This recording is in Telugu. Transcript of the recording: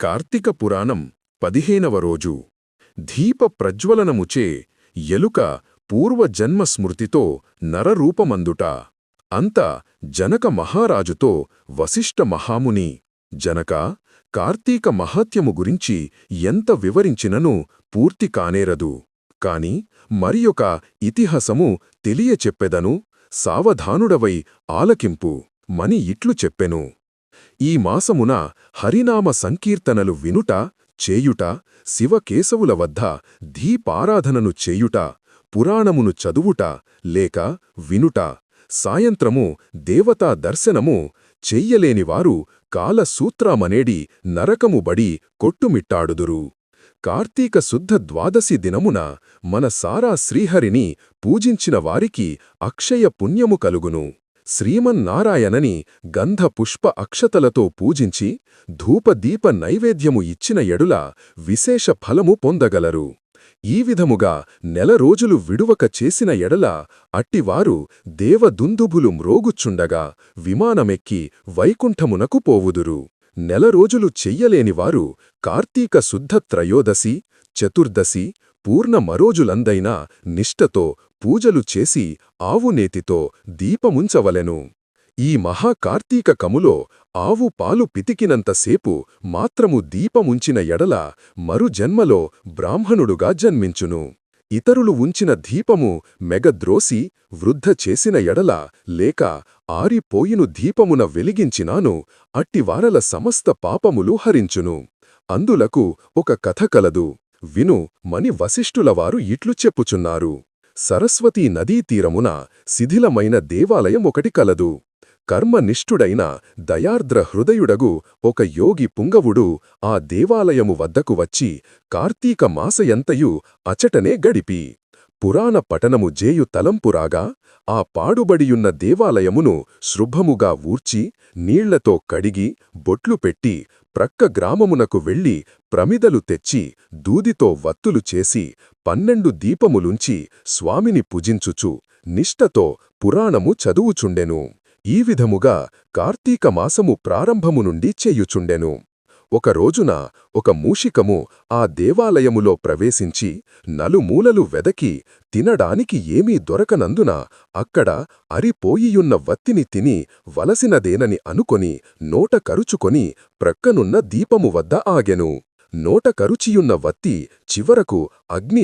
కార్తీక పురాణం పదిహేనవ రోజు. దీప ప్రజ్వలనముచే ఎలుక పూర్వజన్మ స్మృతితో నరరూపమందుట. అంత జనక మహారాజుతో వశిష్ఠ మహాముని జనక కార్తీక మహాత్యము గురించి ఎంత వివరించినను పూర్తి కానేరదు. కాని మరియొక ఇతిహాసము తెలియచెప్పెదను సావధానుడవై ఆలకింపు మని ఇట్లు చెప్పెను. ఈ మాసమున హరినామ సంకీర్తనలు వినుట చేయుట శివకేశవుల వద్ద ధీపారాధనను చేయుట పురాణమును చదువుట లేక వినుట సాయంత్రము దేవతా దర్శనము చెయ్యలేనివారు కాలసూత్రామనేడి నరకముబడి కొట్టుమిట్టాడుదురు. కార్తీక శుద్ధ ద్వాదశి దినమున మన సారా శ్రీహరిని పూజించిన వారికి అక్షయ పుణ్యము కలుగును. శ్రీమన్నారాయణని గంధ పుష్ప అక్షతలతో పూజించి ధూపదీప నైవేద్యము ఇచ్చిన ఎడుల విశేష ఫలము పొందగలరు. ఈ విధముగా నెల రోజులు విడువక చేసిన ఎడల అట్టివారు దేవదుందుభులు మ్రోగుచుండగా విమానమెక్కి వైకుంఠమునకు పోవుదురు. నెల రోజులు చెయ్యలేనివారు కార్తీక శుద్ధ త్రయోదశి చతుర్దశి పూర్ణ మరోజులందైనా నిష్టతో పూజలు చేసి ఆవునేతితో దీపముంచవలెను. ఈ మహాకార్తీక కములో ఆవు పాలు పితికినంతసేపు మాత్రము దీపముంచిన ఎడల మరు జన్మలో బ్రాహ్మణుడుగా జన్మించును. ఇతరులు ఉంచిన దీపము మెగద్రోసి వృద్ధ చేసిన ఎడల లేక ఆరిపోయిను దీపమున వెలిగించినాను అట్టివారల సమస్త పాపములు హరించును. అందులకు ఒక కథ కలదు. విను మని వశిష్ఠులవారు ఇట్లు చెప్పుచున్నారు. సరస్వతీ నదీ తీరమున శిథిలమైన దేవాలయం ఒకటి కలదు. కర్మనిష్ఠుడైన దయార్ద్ర హృదయుడగు ఒక యోగి పుంగవుడు ఆ దేవాలయము వద్దకు వచ్చి కార్తీక మాసయంతయు అచటనే గడిపి పురాణ పఠనము జేయు తలంపురాగా ఆ పాడుబడియున్న దేవాలయమును శృభముగా ఊర్చి నీళ్ళతో కడిగి బొట్లు పెట్టి ప్రక్క గ్రామమునకు వెళ్ళి ప్రమిదలు తెచ్చి దూదితో వత్తులు చేసి పన్నెండు దీపములుంచి స్వామిని పూజించుచు నిష్టతో పురాణము చదువుచుండెను. ఈ విధముగా కార్తీక మాసము ప్రారంభము నుండి చేయుచుండెను. ఒకరోజున ఒక మూషికము ఆ దేవాలయములో ప్రవేశించి నలుమూలలు వెదకి తినడానికి ఏమీ దొరకనందున అక్కడ అరిపోయియున్న వత్తిని తిని వలసినదేనని అనుకొని నోట కరుచుకొని ప్రక్కనున్న దీపము వద్ద ఆగెను. నోట కరుచియున్న వత్తి చివరకు అగ్ని